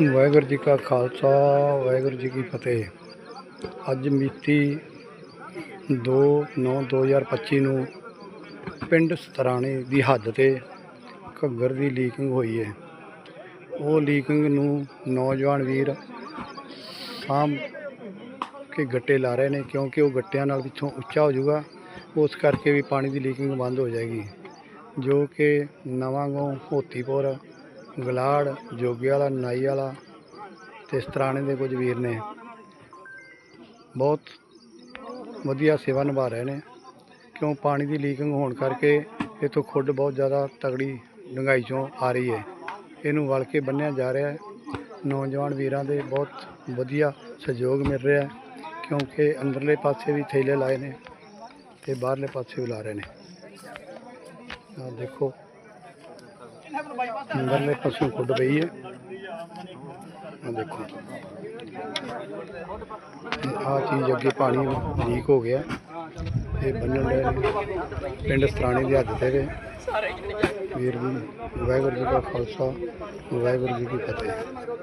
ਵਾਹਿਗੁਰੂ ਜੀ ਕਾ ਖਾਲਸਾ, ਵਾਹਿਗੁਰੂ ਜੀ ਕੀ ਫਤਿਹ। ਅੱਜ ਮਿਤੀ 2/9/2025 ਨੂੰ ਪਿੰਡ ਸਤਰਾਣੇ ਦੀ ਹੱਦ ਤੇ ਘੱਗਰ ਦੀ ਲੀਕਿੰਗ ਹੋਈ ਹੈ। ਉਹ ਲੀਕਿੰਗ ਨੂੰ ਨੌਜਵਾਨ ਵੀਰ ਸਾਂਭ ਕੇ ਗੱਟੇ ਲਾ ਰਹੇ ਨੇ ਕਿਉਂਕਿ ਉਹ ਗੱਟਿਆਂ ਨਾਲ ਪਿੱਛੋਂ ਉੱਚਾ ਹੋ ਜਾਊਗਾ, ਉਸ ਕਰਕੇ ਵੀ ਪਾਣੀ ਦੀ ਲੀਕਿੰਗ ਬੰਦ ਹੋ ਜਾਏਗੀ। ਜੋ ਕਿ ਨਵਾਂ ਨਵਾਂਗੋਂ ਹੋਤੀਪੁਰ ਗਲਾੜ, ਜੋਗੇ ਵਾਲਾ, ਨਾਈ ਵਾਲਾ ਤੇ ਸਤਰਾਣੇ ਦੇ ਕੁਝ ਵੀਰ ਨੇ। ਬਹੁਤ ਵਧੀਆ ਸੇਵਾ ਨਿਭਾ ਰਹੇ ਨੇ। ਕਿਉਂ? ਪਾਣੀ ਦੀ ਲੀਕਿੰਗ ਹੋਣ ਕਰਕੇ ਇਥੋਂ ਖੁੱਡ ਬਹੁਤ ਜ਼ਿਆਦਾ ਤਗੜੀ ਡੂੰਘਾਈ ਚੋਂ ਆ ਰਹੀ ਹੈ। ਇਹਨੂੰ ਵਲ ਕੇ ਬੰਨਿਆ ਜਾ ਰਿਹਾ ਹੈ। ਨੌਜਵਾਨ ਵੀਰਾਂ ਦੇ ਬਹੁਤ ਵਧੀਆ ਸਹਿਯੋਗ ਮਿਲ ਰਿਹਾ ਹੈ, ਕਿਉਂਕਿ ਅੰਦਰਲੇ ਪਾਸੇ ਵੀ ਥੈਲੇ ਲਾਏ ਨੇ ਤੇ ਬਾਹਰਲੇ ਪਾਸੇ ਵੀ ਲਾ ਰਹੇ ਨੇ। ਆਹ ਦੇਖੋ। ਅੰਦਰਲੇ ਪਾਸੋਂ ਖੁੱਡ ਪਈ ਹੈ। ਆਹ ਦੇਖੋ। ਆਹ ਚੀਜ਼ ਅੱਗੇ ਪਾਣੀ ਲੀਕ ਹੋ ਗਿਆ। ਇਹ ਬੰਨਣ ਦੇ ਪਿੰਡ ਸਤਰਾਣੇ ਦੀ ਹੱਦ ਤੇ ਵੇ ਵੀਰ ਜੀ ਵਾਹਿਗੁਰੂ ਜੀ ਕਾ ਖਾਲਸਾ ਵਾਹਿਗੁਰੂ ਜੀ ਕੀ ਫਤਿਹ।